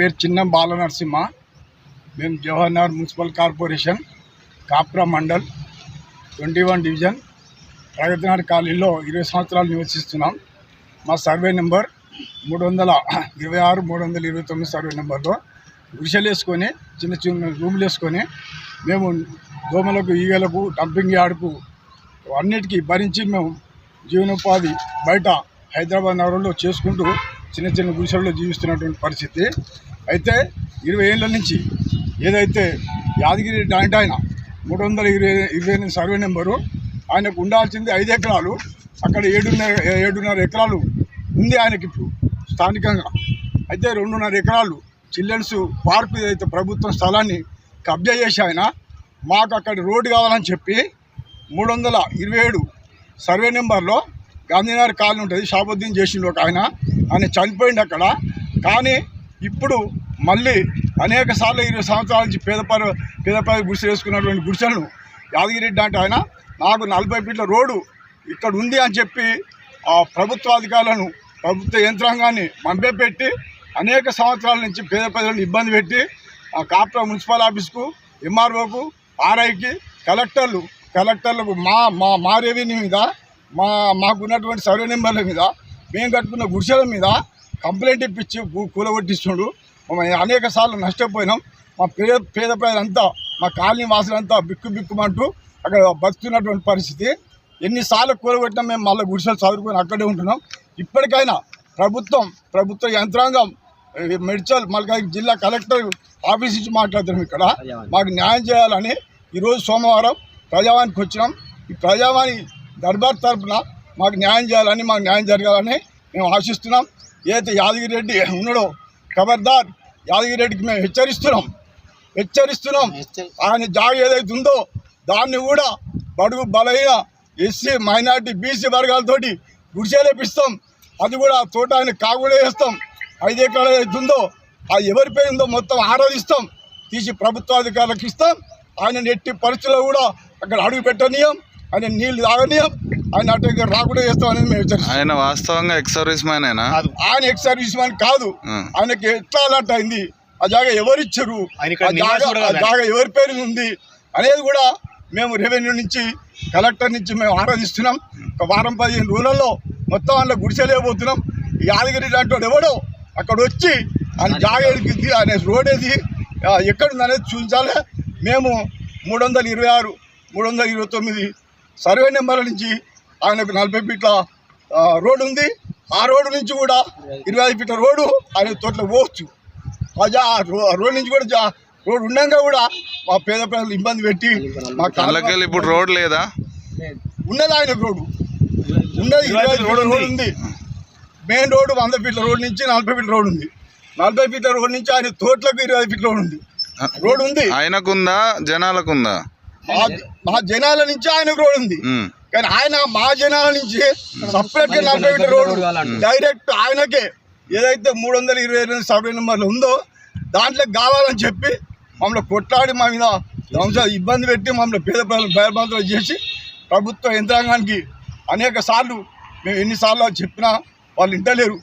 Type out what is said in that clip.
పేరు చిన్న బాల నరసింహ మేము Jawaharnagar municipal corporation Kapra mandal twenty one division Pragathinagar కాలనీలో ఇరవై సంవత్సరాలు నివసిస్తున్నాం. మా సర్వే నెంబర్ మూడు వందల ఇరవై ఆరు మూడు వందల ఇరవై తొమ్మిది సర్వే నెంబర్లో. గుడిసెలు వేసుకొని చిన్న చిన్న రూములు వేసుకొని మేము దోమలకు ఈగలకు డంపింగ్ యార్డుకు అన్నిటికీ భరించి మేము జీవనోపాధి బయట హైదరాబాద్ నగరంలో చేసుకుంటూ చిన్న చిన్న గుడిసెల్లో జీవిస్తున్నటువంటి పరిస్థితి. అయితే ఇరవై ఏళ్ళ నుంచి ఏదైతే యాదగిరి జాయింట్ ఆయన మూడు వందల ఇరవై ఇరవై ఎనిమిది సర్వే నెంబరు ఆయనకు ఉండాల్సింది ఐదు ఎకరాలు అక్కడ ఏడున్నర ఏడున్నర ఎకరాలు ఉంది ఆయనకి ఇప్పుడు స్థానికంగా. అయితే రెండున్నర ఎకరాలు చిల్డ్రన్స్ పార్క్ ఏదైతే ప్రభుత్వం స్థలాన్ని కబ్జా చేసి ఆయన మాకు అక్కడ రోడ్డు కావాలని చెప్పి మూడు వందల ఇరవై ఏడు సర్వే నెంబర్లో గాంధీనగర్ కాలనీ ఉంటుంది షాబుద్దీన్ చేసిండు ఒక ఆయన. ఆయన చనిపోయింది అక్కడ. కానీ ఇప్పుడు మళ్ళీ అనేక సార్లు ఇరవై సంవత్సరాల నుంచి పేద పర పేద గుడిసె వేసుకున్నటువంటి గుడిసెలను యాదగిరెడ్డి అంటే ఆయన నాకు నలభై ఫీట్ల రోడ్డు ఇక్కడ ఉంది అని చెప్పి ఆ ప్రభుత్వ అధికారులను ప్రభుత్వ యంత్రాంగాన్ని మంపెట్టి అనేక సంవత్సరాల నుంచి పేద ప్రజలను ఇబ్బంది పెట్టి ఆ కాప్రా మున్సిపల్ ఆఫీస్కు ఎంఆర్ఓకు ఆర్ఐకి కలెక్టర్లు కలెక్టర్లకు మా మా మా రెవెన్యూ మీద మా మాకున్నటువంటి సర్వే నెంబర్ల మీద మేము కట్టుకున్న గుడిసెల మీద కంప్లైంట్ ఇప్పించి కూలగొట్టిస్తుండు. అనేక సార్లు నష్టపోయినాం. మా పేద పేద ప్రజలంతా మా కాలనీ వాసులంతా బిక్కు బిక్కుమంటూ అక్కడ బతుకుతున్నటువంటి పరిస్థితి. ఎన్నిసార్లు కూలగొట్టినా మేము మళ్ళీ గుడిసెలు చదువుకొని అక్కడే ఉంటున్నాం. ఇప్పటికైనా ప్రభుత్వం ప్రభుత్వ యంత్రాంగం మెడ్చల్ మల్కాయి జిల్లా కలెక్టర్ ఆఫీస్ నుంచి మాట్లాడుతున్నాం ఇక్కడ. మాకు న్యాయం చేయాలని ఈరోజు సోమవారం ప్రజావానికి వచ్చినాం. ఈ ప్రజావాణి దర్బార్ తరఫున మాకు న్యాయం చేయాలని మాకు న్యాయం జరగాలని మేము ఆశిస్తున్నాం. ఏదైతే యాదగిరి రెడ్డి ఉన్నాడో ఖబర్దార్ యాదగిరి రెడ్డికి మేము హెచ్చరిస్తున్నాం. హెచ్చరిస్తున్నాం. ఆయన జాగ ఏదైతే ఉందో దాన్ని కూడా బడుగు బలహీన ఎస్సీ మైనార్టీ బీసీ వర్గాలతోటి గుడిసేలేపిస్తాం. అది కూడా తోట ఆయన కాగుడే వేస్తాం. ఐదు ఎకరాలు ఏదైతే ఉందో అది ఎవరి పేరు ఉందో మొత్తం ఆరాధిస్తాం. తీసి ప్రభుత్వాధికారులకు ఇస్తాం. ఆయన ఎట్టి పరిస్థితుల్లో కూడా అక్కడ అడుగు పెట్టనీయం. ఆయన నీళ్ళు తాగనీయం. ఆయన అటు రాకుండా చేస్తాం అనేది మేము హెచ్చరిస్తాం ఆయన వాస్తవంగా ఎక్స్ సర్వీస్ మ్యానేనా ఆయన ఎక్స్ సర్వీస్ మ్యాన్ కాదు. ఆయనకి ఎట్లా అలాంటి అయింది? ఆ జాగా ఎవరు ఇచ్చారు? ఆయన ఇక్కడ ఆ జాగా ఎవరి పేరు ఉంది అనేది కూడా మేము రెవెన్యూ నుంచి కలెక్టర్ నుంచి మేము ఆరాధిస్తున్నాం. ఒక వారం పదిహేను రోజులలో మొత్తం అందులో గుడిసెలేకపోతున్నాం ఈ యాదగిరి లాంటి వాడు ఎవడో అక్కడ వచ్చి ఆయన జాగా ఎడికింది ఆయన రోడ్ ఏది ఆ, ఎక్కడుంది అనేది చూపించాలి. మేము మూడు వందల ఇరవై ఆరు మూడు వందల ఇరవై తొమ్మిది సర్వే నెంబర్ల నుంచి ఆయనకు నలభై ఫీట్ల రోడ్డు ఉంది. ఆ రోడ్డు నుంచి కూడా ఇరవై ఐదు ఫీట్ల రోడ్డు ఆయన తోటలో పోవచ్చు. ఆ జా ఆ రో- ఆ రోడ్ నుంచి కూడా జా రోడ్ ఉండగా కూడా మా పేద ప్రజలు ఇబ్బంది పెట్టి మా ఇప్పుడు రోడ్ లేదా? ఉన్నది ఆయన రోడ్డు. ఉన్నది రోడ్డు రోడ్ ఉంది. మెయిన్ రోడ్డు వంద ఫీట్ల రోడ్ నుంచి నలభై ఫీట్ల రోడ్ ఉంది. నలభై ఫీట్ల రోడ్ నుంచి ఆయన తోటలకు ఇరవై ఫీట్ల రోడ్ ఉంది. రోడ్ ఉంది. ఆయనకుందా జనాలకుందా? మా జనాల నుంచి ఆయన రోడ్ ఉంది. కానీ ఆయన మా జనాల నుంచి సపరేట్గా నలభై ఫీట్ల రోడ్ డైరెక్ట్ ఆయనకే ఏదైతే మూడు వందల ఇరవై ఎనిమిది సర్వే నెంబర్లు ఉందో దాంట్లో కావాలని చెప్పి మమ్మల్ని కొట్లాడి మా మీద ఇబ్బంది పెట్టి మమ్మల్ని పేద ప్రజలు భయభ్రాంతులు చేసి ప్రభుత్వ యంత్రాంగానికి అనేక సార్లు మేము ఎన్నిసార్లు చెప్పినా వాళ్ళు ఇంటలేరు.